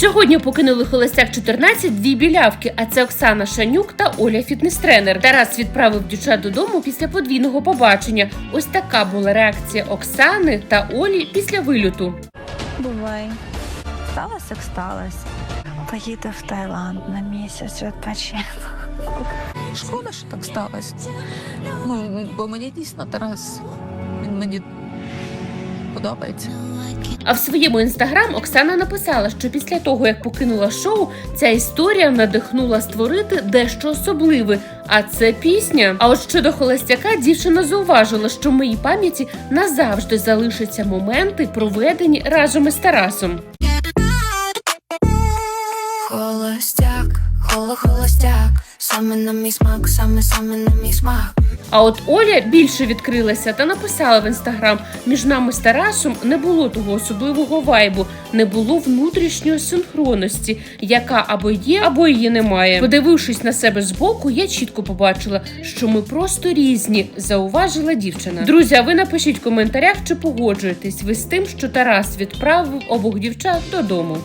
Сьогодні покинули холостяк 14 дві білявки, а це Оксана Шанюк та Оля фітнес-тренер. Тарас відправив дівчат додому після подвійного побачення. Ось така була реакція Оксани та Олі після вильоту. Бувай. Сталося, як сталося. Поїду в Таїланд на місяць відпочину. Шкода, що так сталося. Ну, бо мені дійсно Тарас. Він мені подобається. А в своєму інстаграм Оксана написала, що після того, як покинула шоу, ця історія надихнула створити дещо особливе. А це пісня. А от щодо холостяка, дівчина зауважила, що в моїй пам'яті назавжди залишаться моменти, проведені разом із Тарасом. Холостяк, холо, холостяк, саме на мій смак, саме саме на мій смак. А от Оля більше відкрилася та написала в інстаграм: між нами з Тарасом не було того особливого вайбу, не було внутрішньої синхронності, яка або є, або її немає. Подивившись на себе збоку, я чітко побачила, що ми просто різні, зауважила дівчина. Друзі, а ви напишіть в коментарях, чи погоджуєтесь ви з тим, що Тарас відправив обох дівчат додому.